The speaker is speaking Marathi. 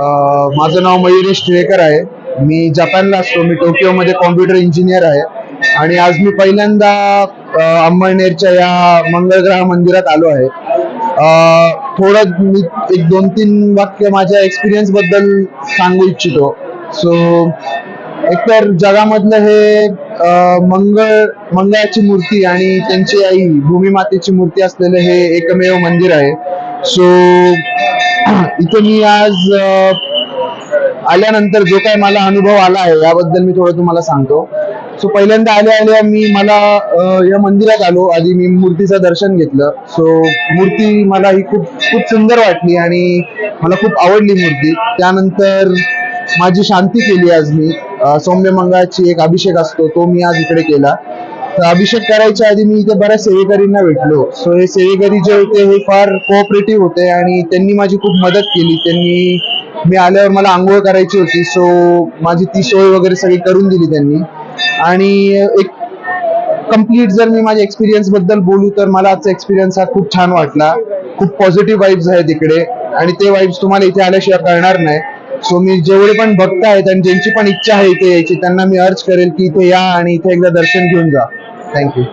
माझं नाव मयुरेश टिळेकर आहे. मी जपानला असतो. मी टोकियोमध्ये कॉम्प्युटर इंजिनियर आहे. आणि आज मी पहिल्यांदा अंबळनेरच्या या मंगळग्रह मंदिरात आलो आहे. थोडं मी एक दोन तीन वाक्य माझ्या एक्सपिरियन्सबद्दल सांगू इच्छितो. सो एकतर जगामधलं हे मंगळ मंगळाची मूर्ती आणि त्यांची आई भूमिमातेची मूर्ती असलेलं हे एकमेव मंदिर आहे. सो इथे मी आज आल्यानंतर जो काय मला अनुभव आला आहे याबद्दल मी थोडं तुम्हाला सांगतो. सो पहिल्यांदा आल्या आल्या मी मला या मंदिरात आलो. आधी मी मूर्तीचं दर्शन घेतलं. सो मूर्ती मला ही खूप खूप सुंदर वाटली आणि मला खूप आवडली मूर्ती. त्यानंतर माझी शांती केली आज मी. सौम्य मंगळाची एक अभिषेक असतो तो मी आज इकडे केला. अभिषेक करायच्या आधी मी इथे बऱ्याच सेवेकरींना भेटलो. सो हे सेवेकरी जे होते हे फार कोऑपरेटिव्ह होते आणि त्यांनी माझी खूप मदत केली. त्यांनी मी आल्यावर मला आंघोळ करायची होती. सो माझी ती सोय वगैरे सगळी करून दिली त्यांनी. आणि एक कंप्लीट जर मी माझ्या एक्सपिरियन्सबद्दल बोलू तर मला आजचा एक्सपिरियन्स हा खूप छान वाटला. खूप पॉझिटिव्ह वाईब्स आहेत इकडे आणि ते वाईब्स तुम्हाला इथे आल्याशिवाय कळणार नाही. सो मी जेवढे पण भक्त आहेत आणि ज्यांची पण इच्छा आहे इथे यायची त्यांना मी अर्ज करेल की इथे या आणि इथे एकदा दर्शन घेऊन जा. Thank you.